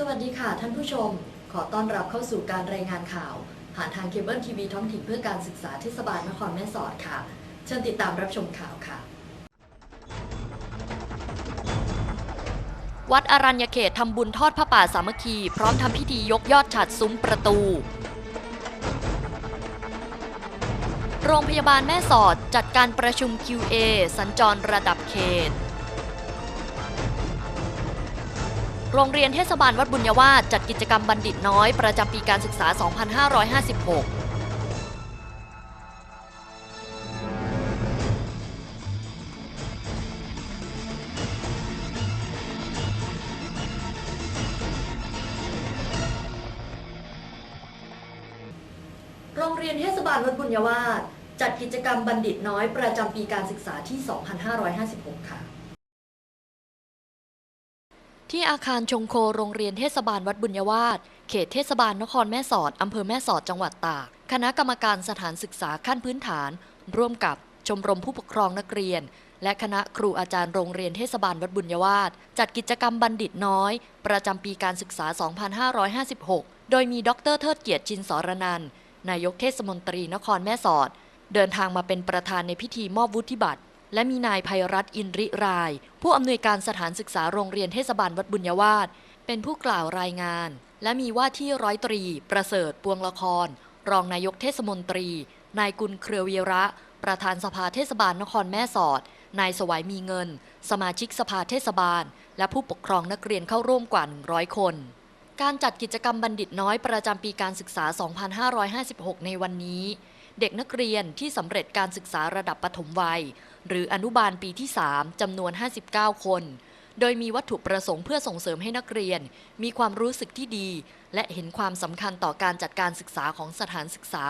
สวัสดีค่ะท่านผู้ชม ขอต้อนรับเข้าสู่การรายงานข่าว ผ่านทางเคเบิลทีวีท้องถิ่นเพื่อการศึกษาเทศบาลนครแม่สอดค่ะ เชิญติดตามรับชมข่าวค่ะ วัดอรัญญเขตทำบุญทอดพระป่าสามัคคี พร้อมทำพิธียกยอดฉัดซุ้มประตู โรงพยาบาลแม่สอดจัดการประชุม QA สัญจรระดับเขต โรงเรียนเทศบาลวัดบุญญาวาสจัดกิจกรรมบัณฑิตน้อยประจำปีการศึกษา 2556โรงเรียนเทศบาลวัดบุญญาวาสจัดกิจกรรมบัณฑิตน้อยประจำปีการศึกษาที่ 2556 ค่ะ ที่อาคารชงโคโรงเรียนเทศบาลวัดบุญยวาสเขตเทศบาลนครแม่สอด อำเภอแม่สอดจังหวัดตาก คณะกรรมการสถานศึกษาขั้นพื้นฐาน ร่วมกับชมรมผู้ปกครองนักเรียน และคณะครูอาจารย์โรงเรียนเทศบาลวัดบุญยวาสจัดกิจกรรมบัณฑิตน้อย ประจำปีการศึกษา 2556 โดยมีดรเทิดเกียรติชินสรนันนายกเทศมนตรีนครแม่สอด เดินทางมาเป็นประธานในพิธีมอบวุฒิบัตร และมีนายภัยรัตน์อินริราย ผู้อำนวยการสถานศึกษาโรงเรียนเทศบาลวัดบุญยวาสเป็นผู้กล่าวรายงาน และมีว่าที่ร้อยตรี ประเสริฐปวงละคร รองนายกเทศมนตรี นายกุลเครือวีระ ประธานสภาเทศบาลนครแม่สอด นายสวัยมีเงิน สมาชิกสภาเทศบาล และผู้ปกครองนักเรียนเข้าร่วมกว่า 100 คนการจัดกิจกรรมบัณฑิตน้อยประจำปีการศึกษา 2556 ในวันนี้ เด็กนักเรียนที่สำเร็จการศึกษาระดับปฐมวัย หรืออนุบาลปีที่ 3 จำนวน 59 คน โดยมีวัตถุประสงค์เพื่อส่งเสริมให้นักเรียน มีความรู้สึกที่ดี และเห็นความสำคัญต่อการจัดการศึกษาของสถานศึกษา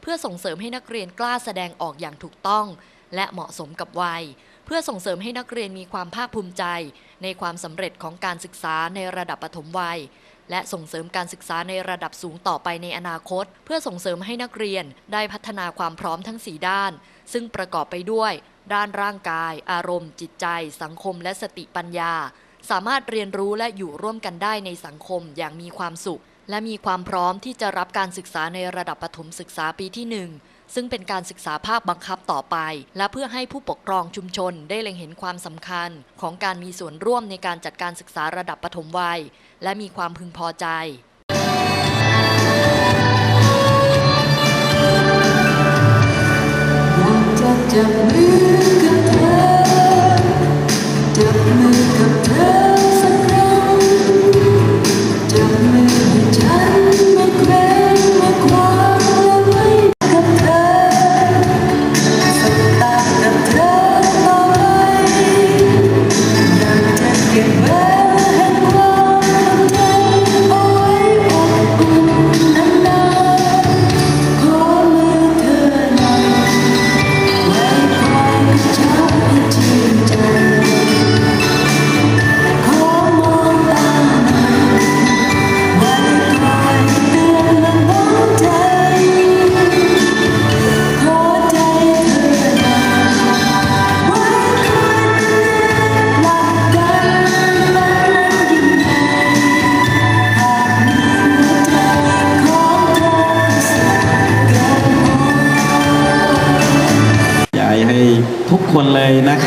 เพื่อส่งเสริมให้นักเรียนกล้าแสดงออกอย่างถูกต้อง และเหมาะสมกับวัย เพื่อส่งเสริมให้นักเรียนมีความภาคภูมิใจ ในความสำเร็จของการศึกษาในระดับปฐมวัยและส่งเสริมการศึกษาในระดับสูงต่อไปในอนาคต เพื่อส่งเสริมให้นักเรียนได้พัฒนาความพร้อมทั้ง 4 ด้าน ซึ่งประกอบไปด้วย ด้านร่างกาย อารมณ์ จิตใจ สังคม และสติปัญญา สามารถเรียนรู้และอยู่ร่วมกันได้ในสังคมอย่างมีความสุข และมีความพร้อมที่จะรับการศึกษาในระดับประถมศึกษาปีที่ 1ซึ่งเป็นการศึกษาภาคบังคับต่อไป และเพื่อให้ผู้ปกครองชุมชนได้เล็งเห็นความสำคัญ ของการมีส่วนร่วมในการจัดการศึกษาระดับปฐมวัย และมีความพึงพอใจ จะจับมือ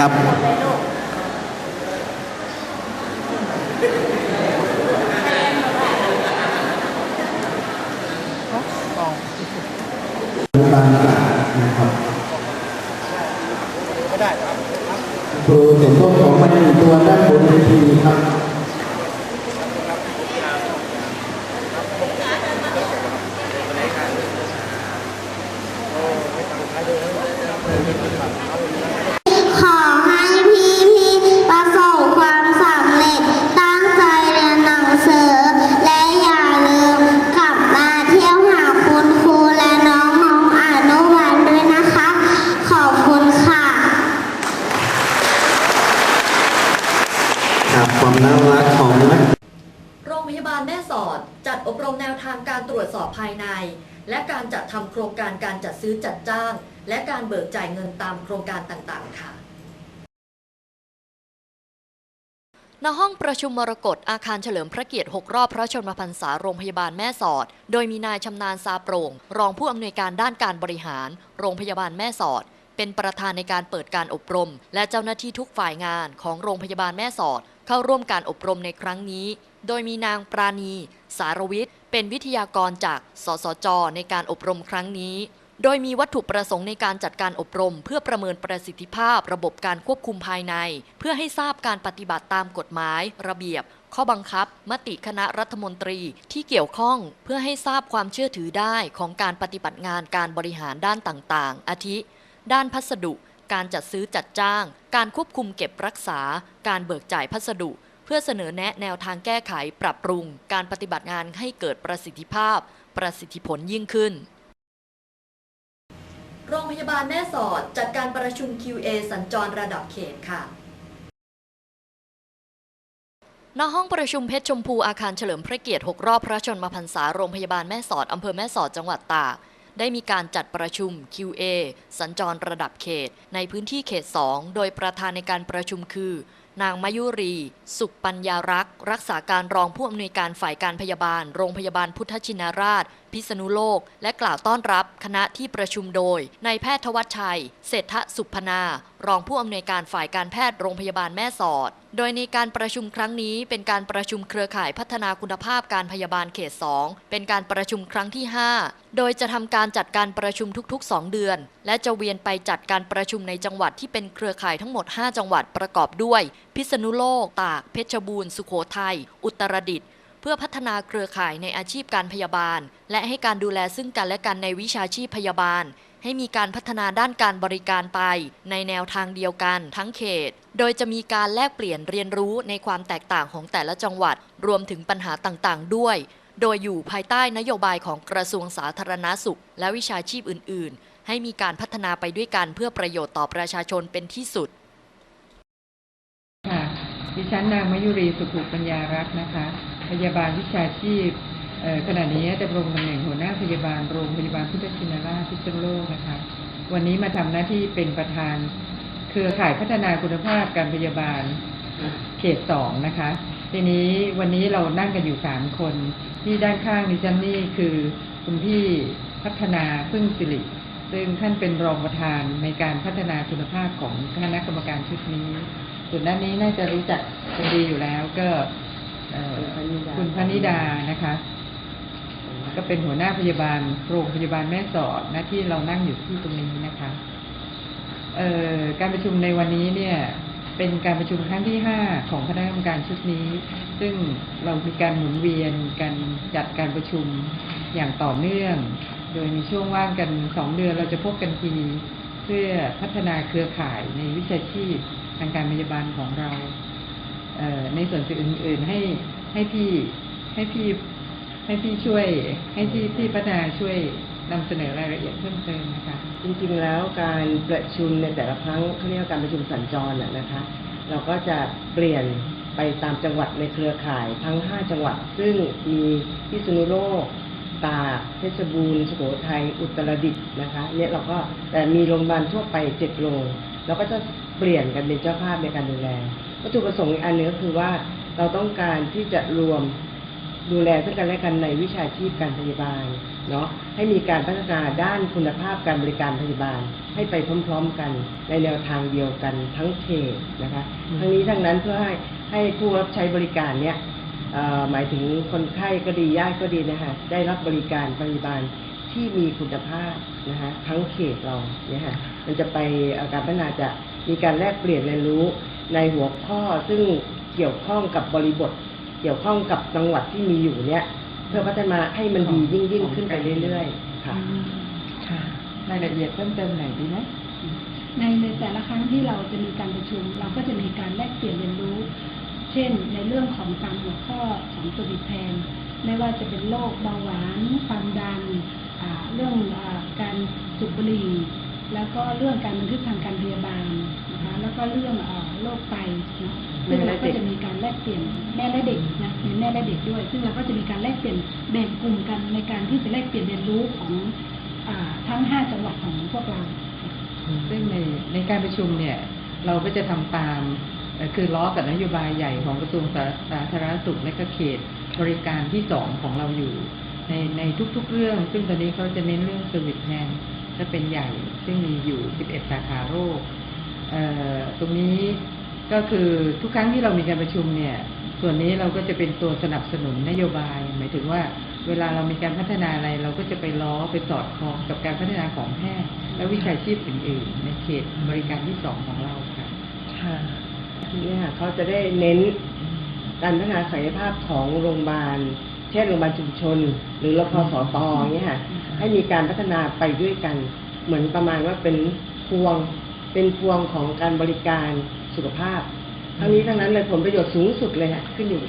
ครับบางกานะครับครูสมทบของมันมีตัวด้านบนเวทีครับ ขอให้พี่พี่ๆประสบความสำเร็จ ตั้งใจเรียนหนังสือ และอย่าลืมกลับมาเที่ยวหาคุณครูและน้องน้องๆอนุบาลด้วยนะคะ ขอบคุณค่ะ ครับความน่ารักของนัก โรงพยาบาลแม่สอด จัดอบรมแนวทางการตรวจสอบภายใน และการจัดทำโครงการการจัดซื้อจัดจ้าง และการเบิกจ่ายเงินตามโครงการต่างๆ ค่ะณห้องประชุมมรกตอาคารเฉลิมพระเกียรติ 6 รอบพระชนมพรรษาโรงพยาบาลแม่สอด โดยมีนายชำนาญซาโปร่ง รองผู้อำนวยการด้านการบริหาร โรงพยาบาลแม่สอด เป็นประธานในการเปิดการอบรม และเจ้าหน้าที่ทุกฝ่ายงานของโรงพยาบาลแม่สอด เข้าร่วมการอบรมในครั้งนี้ โดยมีนางปราณี สารวิทย์ เป็นวิทยากรจาก สสจ ในการอบรมครั้งนี้ โดยมีวัตถุประสงค์ในการจัดการอบรม เพื่อประเมินประสิทธิภาพ ระบบการควบคุมภายใน เพื่อให้ทราบการปฏิบัติตามกฎหมาย ระเบียบ ข้อบังคับ มติคณะรัฐมนตรีที่เกี่ยวข้อง เพื่อให้ทราบความเชื่อถือได้ของการปฏิบัติงานการบริหารด้านต่างๆ อาทิ ด้านพัสดุ การจัดซื้อจัดจ้าง การควบคุมเก็บรักษา การเบิกจ่ายพัสดุ เพื่อเสนอแนะแนวทางแก้ไขปรับปรุง การปฏิบัติงานให้เกิดประสิทธิภาพ ประสิทธิผลยิ่งขึ้น โรงพยาบาลแม่สอดจัดการประชุม QA สัญจรระดับเขตค่ะณห้องประชุมเพชรชมพูอาคารเฉลิมพระเกียรติ 6 รอบพระชนมพรรษาโรงพยาบาลแม่สอดอำเภอแม่สอดจังหวัดตาก ได้มีการจัดประชุม QA สัญจรระดับเขต ในพื้นที่เขต 2 โดยประธานในการประชุมคือ นางมายุรี สุขปัญญารักษ์ รักษาการรองผู้อำนวยการฝ่ายการพยาบาล โรงพยาบาลพุทธชินราช พิษณุโลก และกล่าวต้อนรับคณะที่ประชุมโดยนายแพทย์ทวัชชัย เศรษฐสุพนา รองผู้อำนวยการฝ่ายการแพทย์โรงพยาบาลแม่สอด โดยในการประชุมครั้งนี้เป็นการประชุมเครือข่ายพัฒนาคุณภาพการพยาบาลเขต 2 เป็นการประชุมครั้งที่ 5 โดยจะทำการจัดการประชุมทุกๆ 2 เดือน และจะเวียนไปจัดการประชุมในจังหวัดที่เป็นเครือข่ายทั้งหมด 5 จังหวัดประกอบด้วย พิษณุโลก ตาก เพชรบูรณ์ สุโขทัย อุตรดิตถ์เพื่อพัฒนาเครือข่ายในอาชีพการพยาบาล และให้การดูแลซึ่งกันและกันในวิชาชีพพยาบาล ให้มีการพัฒนาด้านการบริการไป ในแนวทางเดียวกันทั้งเขต โดยจะมีการแลกเปลี่ยนเรียนรู้ในความแตกต่างของแต่ละจังหวัด รวมถึงปัญหาต่างๆ ด้วย โดยอยู่ภายใต้นโยบายของกระทรวงสาธารณาสุข และวิชาชีพอื่น ๆ ให้มีการพัฒนาไปด้วยกันเพื่อประโยชน์ต่อประชาชนเป็นที่สุดค่ะดิฉันนางมยุรีสุขุปัญญารักษ์นะคะ พยาบาลวิชาชีพ ขณะนี้ดำรงตำแหน่งหัวหน้าพยาบาลโรงพยาบาลพุทธชินราชพิษณุโลกนะคะวันนี้มาทำหน้าที่เป็นประธาน เครือข่ายพัฒนาคุณภาพการพยาบาลเขตสองนะคะ ทีนี้วันนี้เรานั่งกันอยู่สามคน ที่ด้านข้างดิฉันนี่คือคุณพี่พัฒนาพึ่งสิริซึ่งท่านเป็นรองประธานในการพัฒนาคุณภาพของคณะกรรมการชุดนี้ ส่วนด้านนี้น่าจะรู้จักกันดีอยู่แล้วก็คุณพนิดานะคะ ก็เป็นหัวหน้าพยาบาลโรงพยาบาลแม่สอดหน้าที่เรานั่งอยู่ที่ตรงนี้นะคะเอ่อการประชุมในวันนี้เนี่ยเป็นการประชุมครั้งที่ห้าของคณะกรรมการชุดนี้ ซึ่งเรามีการหมุนเวียนการจัดการประชุมอย่างต่อเนื่อง โดยมีช่วงว่างกันสองเดือนเราจะพบกันทีเพื่อพัฒนาเครือข่ายในวิชาชีพทางการพยาบาลของเราเในส่วนอื่นๆให้ให้พี่ให้พี่ ให้พี่ช่วย ให้พี่พี่พัฒนาช่วยนำเสนอรายละเอียดเพิ่มเติมนะคะจริงๆแล้วการประชุมในแต่ละครั้งเขาเรียกว่าการประชุมสัญจรน่ะนะคะ เราก็จะเปลี่ยนไปตามจังหวัดในเครือข่ายทั้ง 5 จังหวัด ซึ่งมีพิษณุโลก ตากเพชรบูรณ์สุโขทัยอุตรดิตถ์นะคะเนี่ยเราก็แต่มีโรงพยาบาลทั่วไป7โรงเราก็จะเปลี่ยนกันเป็นเจ้าภาพในการดูแลวัตถุประสงค์อีกอันนึงก็คือว่าเราต้องการที่จะรวม ดูแลซึ่งกันและกันในวิชาชีพการพยาบาลเนาะให้มีการพัฒนาด้านคุณภาพการบริการพยาบาล ให้ไปพร้อมๆกันในแนวทางเดียวกันทั้งเขตนะคะอืมทั้งนี้ทั้งนั้นเพื่อให้ให้ผู้รับใช้บริการเนี่ยเอ่อหมายถึงคนไข้ก็ดีญาติก็ดีนะคะได้รับบริการพยาบาลที่มีคุณภาพนะคะทั้งเขตเราเนี่ยค่ะมันจะไปเอ่อการพัฒนาจะมีการแลกเปลี่ยนเรียนรู้ในหัวข้อซึ่งเกี่ยวข้องกับบริบท เกี่ยวข้องกับจังหวัดที่มีอยู่เนี่ย เพื่อพัฒนาให้มันดียิ่งยิ่งขึ้นไปเรื่อย ๆ ค่ะค่ะรายละเอียดเพิ่มเติมหน่อยดีไหมในในแต่ละครั้งที่เราจะมีการประชุม เราก็จะมีการแลกเปลี่ยนเรียนรู้ เช่น ในเรื่องของตามหัวข้อของตัวบิดแพนไม่ว่าจะเป็นโรคเบาหวานความดันอ่าเรื่องอาการสูบบุหรี่แล้วก็เรื่องการบันทึกทางการพยาบาลนะคะ แล้วก็เรื่องอ่าโรคไตเนาะซึ่งเราก็จะมีการแลกเปลี่ยนแม่และเด็กนะในแม่และเด็กด้วย ซึ่งเราก็จะมีการแลกเปลี่ยนแบ่งกลุ่มกันในการที่จะแลกเปลี่ยนเรียนรู้ของอาทั้งห้าจังหวัดของพวกเรา ซึ่งในในการประชุมเนี่ยเราก็จะทำตามเอ่ออคือล้อกับนโยบายใหญ่ของกระทรวงสาสาธารณสุขและก็เขตบริการที่สองของเราอยู่ ในในทุกๆเรื่อง ซึ่งตอนนี้เขาจะเน้นเรื่องเซอร์วิสแพนจะเป็นใหญ่ ซึ่งมีอยู่ 11 สาขาโรคเอ่อ ตรงนี้ก็คือทุกครั้งที่เรามีการประชุมเนี่ย ส่วนนี้เราก็จะเป็นตัวสนับสนุนนโยบาย หมายถึงว่าเวลาเรามีการพัฒนาอะไร เราก็จะไปล้อไปสอดคล้องกับการพัฒนาของแพทย์และวิชาชีพอื่นๆในเขตบริการที่สองของเราค่ะค่ะเนี่ยค่ะเขาจะได้เน้นการพัฒนาศักยภาพของโรงพยาบาล เช่นโรงพยาบาลชุมชน หรือรพสตอเงี้ยค่ะให้มีการพัฒนาไปด้วยกัน เหมือนประมาณว่าเป็นพวง เป็นพวงของการบริการสุขภาพ ทั้งนี้ทั้งนั้นเลยผลประโยชน์สูงสุดเลยค่ะขึ้นอยู่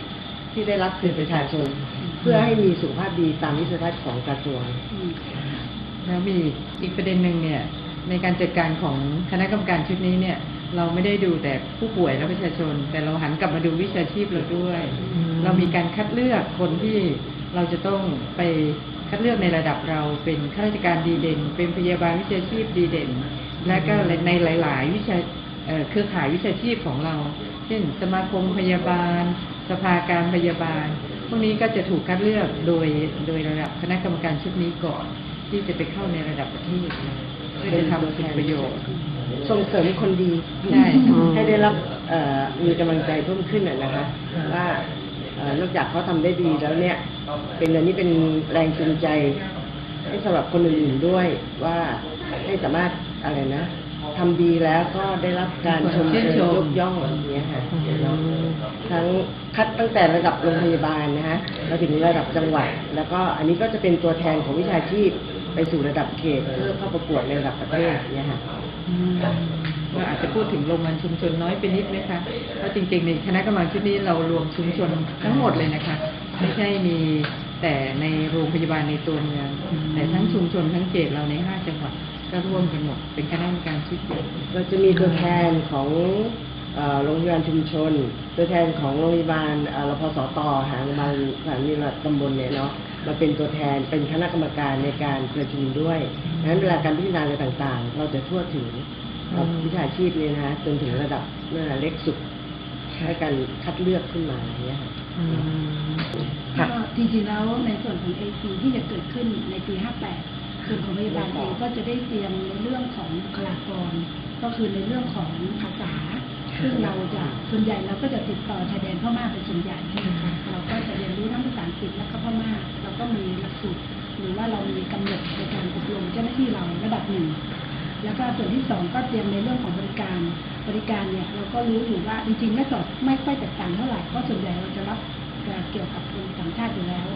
ที่ได้รับคือประชาชน เพื่อให้มีสุขภาพดีตามวิสัยทัศน์ของกระทรวงแล้วมีอีกประเด็นหนึ่งเนี่ยในการจัดการของคณะกรรมการชุดนี้เนี่ยเราไม่ได้ดูแต่ผู้ป่วยและประชาชน แต่เราหันกลับมาดูวิชาชีพเราด้วย เรามีการคัดเลือกคนที่เราจะต้องไปคัดเลือกในระดับเราเป็นข้าราชการดีเด่น เป็นพยาบาลวิชาชีพดีเด่น และก็ในหลาย ๆ วิชาเอ่อเครือข่ายวิชาชีพของเรา เช่น สมาคมพยาบาล สภาการพยาบาล พวกนี้ก็จะถูกคัดเลือกโดยโดยระดับคณะกรรมการชุดนี้ก่อน ที่จะไปเข้าในระดับประเทศเลยเพื่อจะทำคุณประโยชน์ ส่งเสริมคนดีใช่ค่ะให้ได้รับเอ่อมีกำลังใจเพิ่มขึ้นน่ะนะคะว่าเอ่อนอกจากเขาทำได้ดีแล้วเนี่ย เป็นอันนี้เป็นแรงจูงใจให้สำหรับคนอื่นๆด้วยว่าให้สามารถ อะไรนะทำดีแล้วก็ได้รับการชมเชยยกย่องอย่างเงี้ยค่ะเนาะทั้งคัดตั้งแต่ระดับโรงพยาบาลนะคะมาถึงระดับจังหวัด แล้วก็อันนี้ก็จะเป็นตัวแทนของวิชาชีพไปสู่ระดับเขตเพื่อเข้าประกวดในระดับประเทศเนี่ยค่ะเราอาจจะพูดถึงโรงพยาบาลชุมชนน้อยไปนิดไหมคะเพราะจริงๆในคณะกรรมการชุดนี้เรารวมชุมชนทั้งหมดเลยนะคะไม่ใช่มีแต่ในโรงพยาบาลในตัวเมืองแต่ทั้งชุมชนทั้งเขตเราในห้าจังหวัด ก็ร่วมกันหมดเป็นคณะกรรมการชุดใหญ่เราจะมีตัวแทนของเอ่อโรงพยาบาลชุมชน ตัวแทนของโรงพยาบาลเอ่อรพสตหาโรงพยาบาลสถานีระดับตำบลเนี่ยเนาะมาเป็นตัวแทนเป็นคณะกรรมการในการประชุมด้วยดังนั้นเวลาการพิจารณาอะไรต่างๆ เราจะทั่วถึงกับวิชาชีพเนี่ยนะฮะจนถึงระดับนั่นแหละเล็กสุดให้การคัดเลือกขึ้นมาอย่างเงี้ยค่ะ ค่ะ ก็จริงๆแล้วในส่วนของ AC ที่จะเกิดขึ้นในปี 58 ส่วนของพยาบาลเองก็จะได้เตรียมในเรื่องของบุคลากร ก็คือในเรื่องของภาษา ซึ่งเราจะส่วนใหญ่เราก็จะติดต่อชายแดนพม่าเป็นส่วนใหญ่ใช่ไหมคะเราก็จะเรียนรู้ทั้งภาษาอังกฤษและก็พม่าเราก็มีหลักสูตรหรือว่าเรามีกำหนดในการอบรมเจ้าหน้าที่เราระดับหนึ่งแล้วก็ส่วนที่สองก็เตรียมในเรื่องของบริการ บริการเนี่ยเราก็รู้อยู่ว่าจริงๆไม่สอดไม่ค่อยแตกต่างเท่าไหร่เพราะส่วนใหญ่เราจะรับเกี่ยวกับคนต่างชาติอยู่แล้ว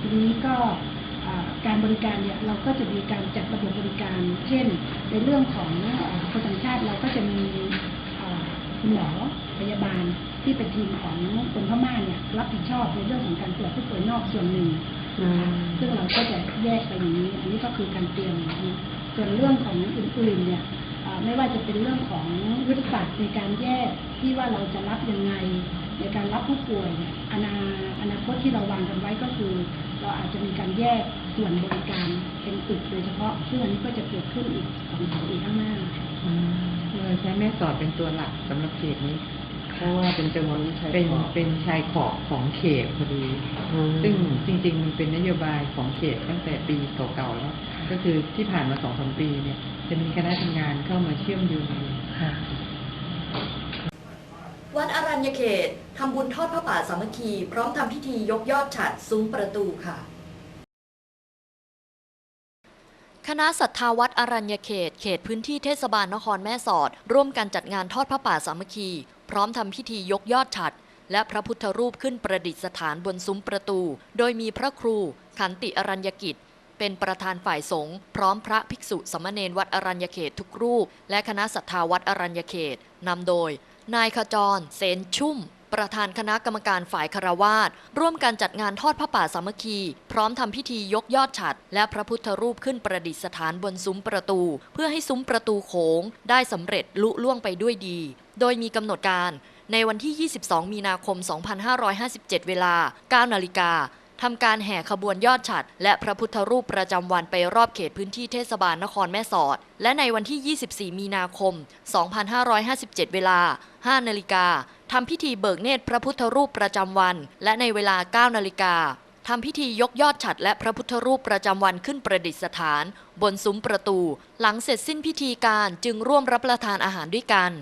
ทีนี้ก็อ่า การบริการเนี่ยเราก็จะมีการจัดระบบบริการ เช่น ในเรื่องของอ่าคนต่างชาติเราก็จะมีอ่าคุณหมอพยาบาลที่เป็นทีมของคนพม่าเนี่ยรับผิดชอบในเรื่องของการตรวจผู้ป่วยนอกส่วนหนึ่งนะคะซึ่งเราก็จะแยกไปอย่างนี้ อันนี้ก็คือการเตรียมนะส่วนเรื่องของอื่นๆเนี่ยอ่าไม่ว่าจะเป็นเรื่องของยุทธศาสตร์ในการแยกที่ว่าเราจะรับยังไง ในการรับผู้ป่วยเนี่ยอนาอนาคตที่เราวางกันไว้ก็คือ เราอาจจะมีการแยกส่วนบริการเป็นตึกโดยเฉพาะซึ่งอันนี้ก็จะเกิดขึ้นอีกสองสามปีข้างหน้าค่ะเราใช้แม่สอดเป็นตัวหลักสำหรับเขตนี้เพราะว่าเป็นจังหวัดชายขอบเป็นเป็นชายขอบของเขตพอดี ซึ่งจริงๆมันเป็นนโยบายของเขตตั้งแต่ปีเก่าๆแล้ว ก็คือที่ผ่านมาสองสามปีเนี่ย จะมีคณะทำงานเข้ามาเชื่อมโยง วัดอรัญญเขตทำบุญทอดพระป่าสามัคคี พร้อมทำพิธียกยอดฉัดซุ้มประตูค่ะคณะศรัทธาวัดอรัญญเขต เขตพื้นที่เทศบาลนครแม่สอด ร่วมกันจัดงานทอดพระป่าสามัคคี พร้อมทำพิธียกยอดฉัด และพระพุทธรูปขึ้นประดิษฐานบนซุ้มประตู โดยมีพระครู ขันติอรัญญกิจ เป็นประธานฝ่ายสงฆ์พร้อมพระภิกษุสามเณรวัดอรัญญเขตทุกรูป และคณะศรัทธาวัดอรัญญเขตนำโดย นายขจร เสนชุ่ม ประธานคณะกรรมการฝ่ายคารวาสร่วมกันจัดงานทอดพระป่าสามัคคี พร้อมทำพิธียกยอดฉัด และพระพุทธรูปขึ้นประดิษฐานบนซุ้มประตู เพื่อให้ซุ้มประตูโขงได้สำเร็จลุล่วงไปด้วยดี โดยมีกำหนดการในวันที่ 22 มีนาคม 2557 เวลา 9 นาฬิกา ทำการแห่ขบวนยอดฉัด และพระพุทธรูปประจำวันไปรอบเขตพื้นที่เทศบาลนครแม่สอด และในวันที่ 24 มีนาคม 2557 เวลา 5 นาฬิกาทำพิธีเบิกเนตรพระพุทธรูปประจำวัน และในเวลา 9 นาฬิกาทำพิธียกยอดฉัดและพระพุทธรูปประจำวันขึ้นประดิษฐาน บนซุ้มประตู หลังเสร็จสิ้นพิธีการจึงร่วมรับประทานอาหารด้วยกัน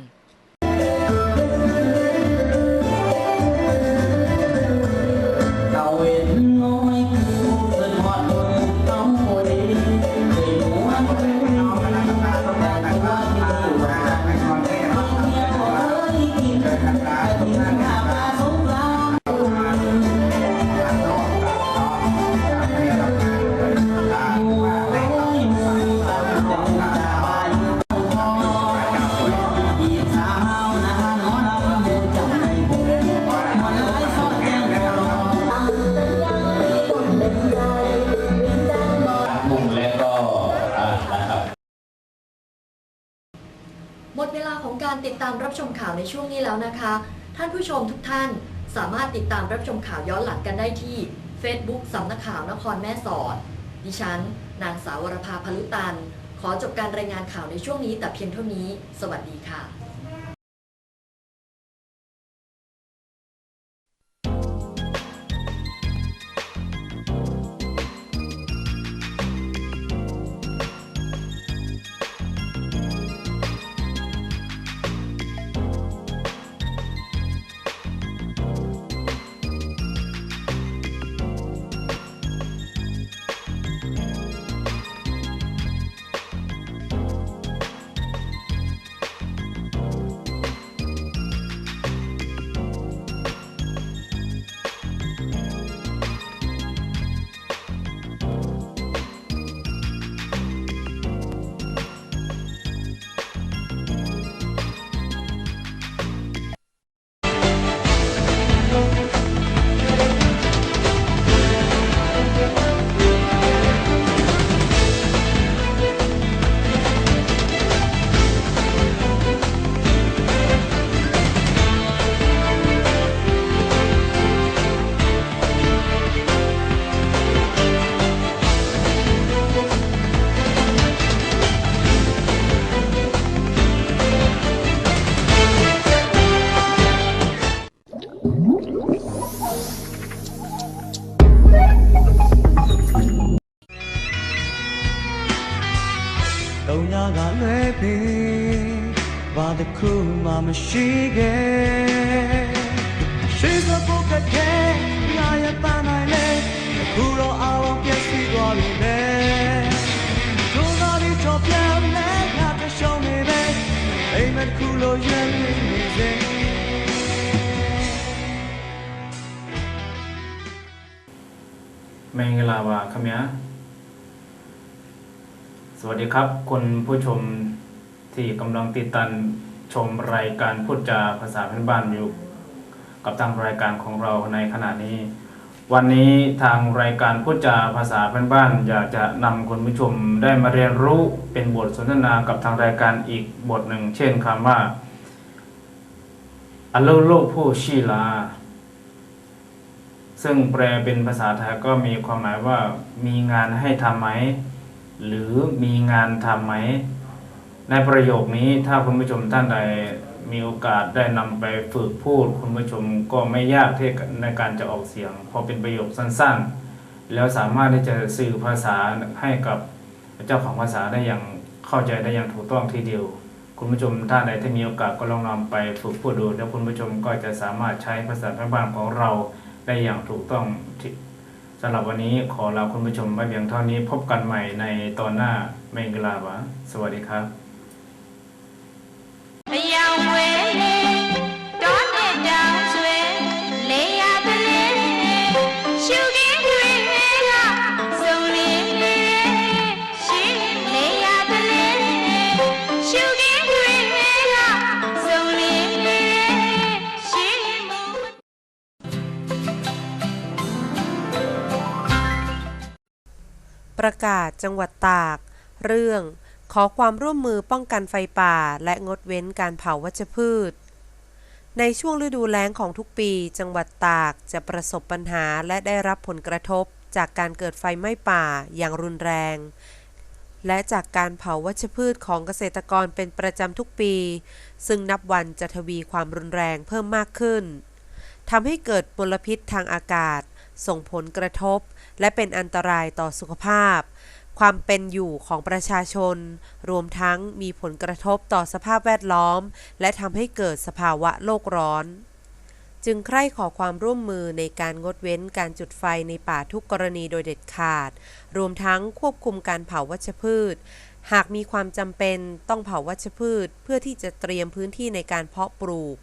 ติดตามรับชมข่าวย้อนหลังกันได้ที่ Facebook สำนักข่าวนครแม่สอด ดิฉัน นางสาววรภาพลุตัน ขอจบการรายงานข่าวในช่วงนี้แต่เพียงเท่านี้ สวัสดีค่ะ เมงลาวาคำยะสวัสดีครับ คุณผู้ชมที่กำลังติดตามชมรายการพูดจาภาษาพื้นบ้านอยู่ กับทางรายการของเราในขณะนี้ วันนี้ทางรายการพูดจาภาษาพื้นบ้าน อยากจะนำคุณผู้ชมได้มาเรียนรู้เป็นบทสนทนากับทางรายการอีกบทหนึ่ง เช่นคำว่าอโลโลผู้ชีลา ซึ่งแปลเป็นภาษาไทยก็มีความหมายว่ามีงานให้ทำไหม หรือมีงานทำไหม ในประโยคนี้ถ้าคุณผู้ชมท่านใดมีโอกาสได้นำไปฝึกพูด คุณผู้ชมก็ไม่ยากที่ในการจะออกเสียง พอเป็นประโยคสั้นๆ แล้วสามารถที่จะสื่อภาษาให้กับเจ้าของภาษาได้อย่างเข้าใจได้อย่างถูกต้องทีเดียวคุณผู้ชมท่านใดที่มีโอกาสก็ลองนำไปฝึกพูดดู แล้วคุณผู้ชมก็จะสามารถใช้ภาษาพื้นบ้านของเรา ได้อย่างถูกต้องสำหรับวันนี้ขอลาคุณผู้ชมไว้เพียงเท่านี้พบกันใหม่ในตอนหน้าเมงกลาวะสวัสดีครับ ประกาศจังหวัดตาก เรื่อง ขอความร่วมมือป้องกันไฟป่า และงดเว้นการเผาวัชพืช ในช่วงฤดูแล้งของทุกปี จังหวัดตากจะประสบปัญหาและได้รับผลกระทบ จากการเกิดไฟไหม้ป่าอย่างรุนแรง และจากการเผาวัชพืชของเกษตรกรเป็นประจำทุกปี ซึ่งนับวันจะทวีความรุนแรงเพิ่มมากขึ้นทำให้เกิดมลพิษทางอากาศ ส่งผลกระทบ และเป็นอันตรายต่อสุขภาพ ความเป็นอยู่ของประชาชน รวมทั้งมีผลกระทบต่อสภาพแวดล้อม และทำให้เกิดสภาวะโลกร้อน จึงใคร่ขอความร่วมมือในการงดเว้นการจุดไฟในป่าทุกกรณีโดยเด็ดขาด รวมทั้งควบคุมการเผาวัชพืชหากมีความจำเป็นต้องเผาวัชพืช เพื่อที่จะเตรียมพื้นที่ในการเพาะปลูก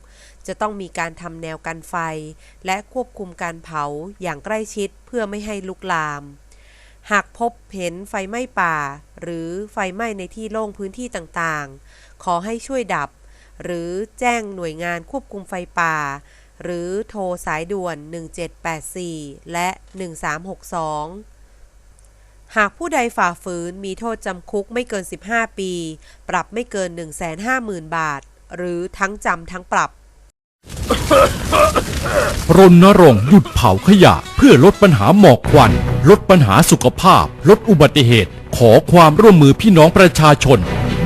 จะต้องมีการทำแนวกันไฟ และควบคุมการเผาอย่างใกล้ชิดเพื่อไม่ให้ลุกลาม หากพบเห็นไฟไหม้ป่า หรือไฟไหม้ในที่โล่งพื้นที่ต่างๆ ขอให้ช่วยดับ หรือแจ้งหน่วยงานควบคุมไฟป่า หรือโทรสายด่วน 1784 และ 1362หากผู้ใดฝ่าฝืนมีโทษจำคุกไม่เกิน 15 ปี ปรับไม่เกิน 150,000 บาท หรือทั้งจำทั้งปรับ รณรงค์หยุดเผาขยะ เพื่อลดปัญหาหมอกควัน ลดปัญหาสุขภาพ ลดอุบัติเหตุ ขอความร่วมมือพี่น้องประชาชน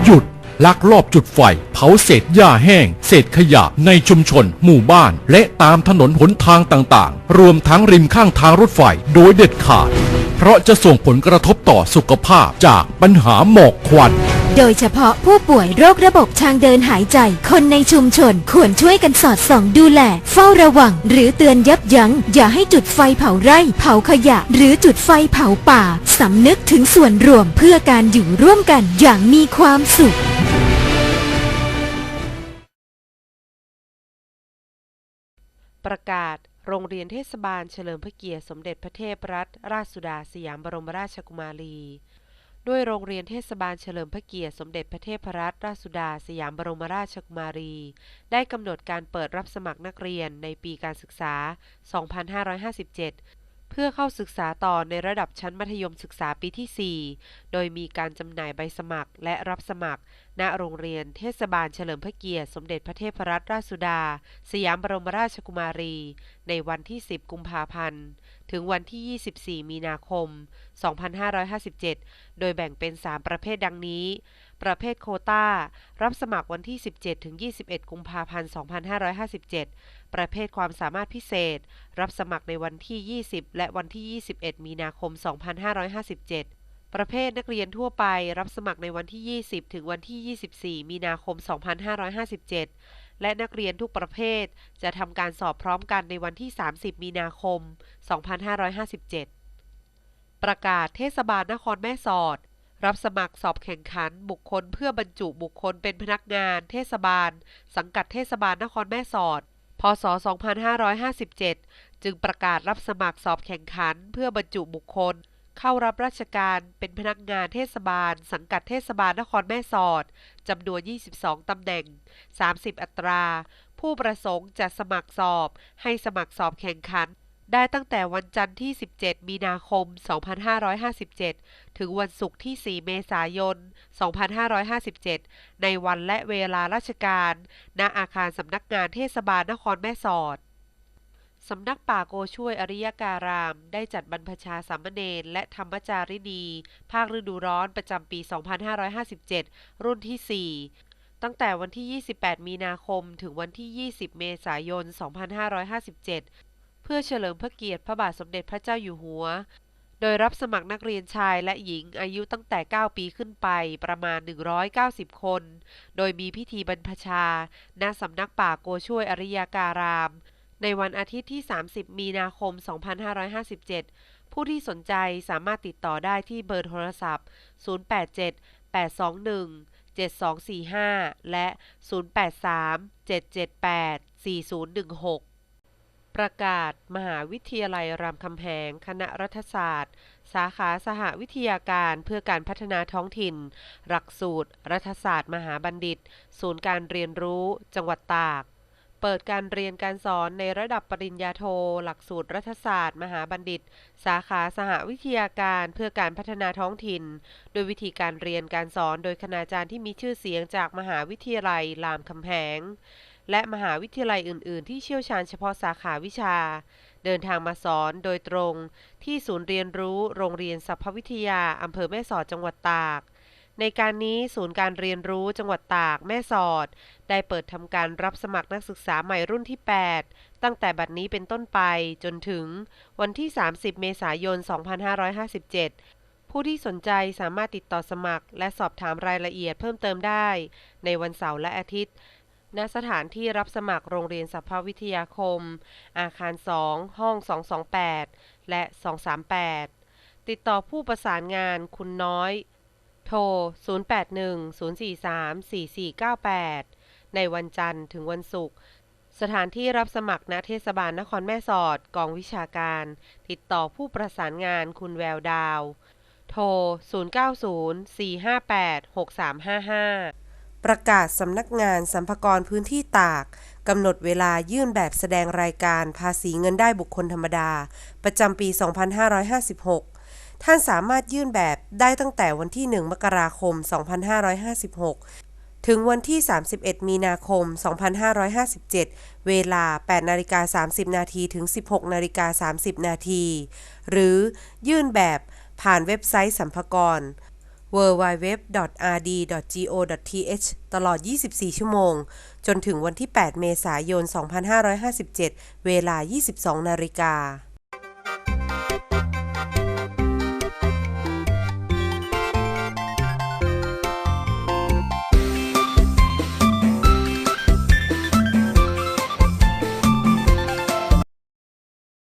หยุดลักลอบจุดไฟ เผาเศษหญ้าแห้ง เศษขยะในชุมชน หมู่บ้าน และตามถนนหนทางต่างๆ รวมทั้งริมข้างทางรถไฟโดยเด็ดขาด เพราะจะส่งผลกระทบต่อสุขภาพจากปัญหาหมอกควัน โดยเฉพาะผู้ป่วยโรคระบบทางเดินหายใจ คนในชุมชนควรช่วยกันสอดส่องดูแล เฝ้าระวัง หรือเตือนยับยัง้ง อย่าให้จุดไฟเผาไร่ เผาขยะ หรือจุดไฟเผาป่า สำนึกถึงส่วนรวมเพื่อการอยู่ร่วมกันอย่างมีความสุขประกาศ โรงเรียนเทศบาลเฉลิมพระเกียรติสมเด็จพระเทพรัตนราชสุดาสยามบรมราชกุมารี ด้วยโรงเรียนเทศบาลเฉลิมพระเกียรติสมเด็จพระเทพรัตนราชสุดาสยามบรมราชกุมารี ได้กำหนดการเปิดรับสมัครนักเรียนในปีการศึกษา 2557 เพื่อเข้าศึกษาต่อในระดับชั้นมัธยมศึกษาปีที่ 4 โดยมีการจำหน่ายใบสมัครและรับสมัคร ณโรงเรียนเทศบาลเฉลิมพระเกียรติ สมเด็จพระเทพรัตนราชสุดา สยามบรมราชกุมารี ในวันที่ 10 กุมภาพันธ์ ถึงวันที่ 24 มีนาคม 2557 โดยแบ่งเป็น 3 ประเภทดังนี้ ประเภทโคตารับสมัครวันที่ 17 ถึง 21 กุมภาพันธ์ 2557 ประเภทความสามารถพิเศษ รับสมัครในวันที่ 20 และวันที่ 21 มีนาคม 2557ประเภทนักเรียนทั่วไปรับสมัครในวันที่ 20 ถึงวันที่ 24 มีนาคม 2557 และนักเรียนทุกประเภทจะทำการสอบพร้อมกันในวันที่ 30 มีนาคม 2557 ประกาศเทศบาลนครแม่สอด รับสมัครสอบแข่งขันบุคคลเพื่อบรรจุบุคคลเป็นพนักงาน เทศบาล สังกัดเทศบาลนครแม่สอด พศ 2557 จึงประกาศรับสมัครสอบแข่งขันเพื่อบรรจุบุคคล เข้ารับราชการเป็นพนักงานเทศบาล สังกัดเทศบาลนครแม่สอดจำนวน 22 ตำแหน่ง 30 อัตรา ผู้ประสงค์จะสมัครสอบ ให้สมัครสอบแข่งขัน ได้ตั้งแต่วันจันทร์ที่ 17 มีนาคม 2557 ถึงวันศุกร์ที่ 4 เมษายน 2557 ในวันและเวลาราชการ ณ อาคารสำนักงานเทศบาลนครแม่สอด สำนักป่าโกช่วยอริยการาม ได้จัดบรรพชาสามเณรและธรรมจารินี ภาคฤดูร้อนประจำปี 2557 รุ่นที่4ตั้งแต่วันที่ 28 มีนาคม ถึงวันที่ 20 เมษายน 2557 เพื่อเฉลิมพระเกียรติพระบาทสมเด็จพระเจ้าอยู่หัว โดยรับสมัครนักเรียนชายและหญิงอายุตั้งแต่ 9 ปีขึ้นไปประมาณ 190 คน โดยมีพิธีบรรพชา ณ สำนักป่าโกช่วยอริยการาม ในวันอาทิตย์ที่ 30 มีนาคม 2557 ผู้ที่สนใจสามารถติดต่อได้ที่เบอร์โทรศัพท์ 087 821 7245 และ 083 778 4016 ประกาศ มหาวิทยาลัยรามคำแหง คณะรัฐศาสตร์ สาขาสหวิทยาการเพื่อการพัฒนาท้องถิ่น หลักสูตร รัฐศาสตร์ มหาบัณฑิต ศูนย์การเรียนรู้ จังหวัดตาก เปิดการเรียนการสอนในระดับปริญญาโท หลักสูตรรัฐศาสตร์ มหาบัณฑิต สาขาสหวิทยาการเพื่อการพัฒนาท้องถิ่น โดยวิธีการเรียนการสอนโดยคณาจารย์ที่มีชื่อเสียงจากมหาวิทยาลัยรามคำแหง และมหาวิทยาลัยอื่น ๆ ที่เชี่ยวชาญเฉพาะสาขาวิชา เดินทางมาสอนโดยตรงที่ศูนย์เรียนรู้โรงเรียนสัพพวิทยาอำเภอแม่สอดจังหวัดตาก ในการนี้ศูนย์การเรียนรู้จังหวัดตากแม่สอด ได้เปิดทำการรับสมัครนักศึกษาใหม่รุ่นที่ 8 ตั้งแต่บัดนี้เป็นต้นไปจนถึงวันที่ 30 เมษายน 2557ผู้ที่สนใจสามารถติดต่อสมัคร และสอบถามรายละเอียดเพิ่มเติมได้ ในวันเสาร์และอาทิตย์ ณสถานที่รับสมัครโรงเรียนสัพพวิทยาคม อาคาร 2 ห้อง 228 และ 238 ติดต่อผู้ประสานงานคุณน้อย โทร 0810434498 ในวันจันทร์ถึงวันศุกร์สถานที่รับสมัครณเทศบาลนครแม่สอด กองวิชาการ ติดต่อผู้ประสานงานคุณแววดาว โทร 0904586355 ประกาศสำนักงานสัมภากรพื้นที่ตาก กำหนดเวลายื่นแบบแสดงรายการภาษีเงินได้บุคคลธรรมดา ประจำปี 2556 ท่านสามารถยื่นแบบได้ตั้งแต่วันที่ 1 มกราคม 2556 ถึงวันที่ 31 มีนาคม 2557 เวลา 8นาฬิกา30 นาทีถึง 16นาฬิกา30 นาที หรือยื่นแบบผ่านเว็บไซต์สัมภากร www.rd.go.th ตลอด 24 ชั่วโมง จนถึงวันที่ 8 เมษายน 2557 เวลา 22 นาฬิกา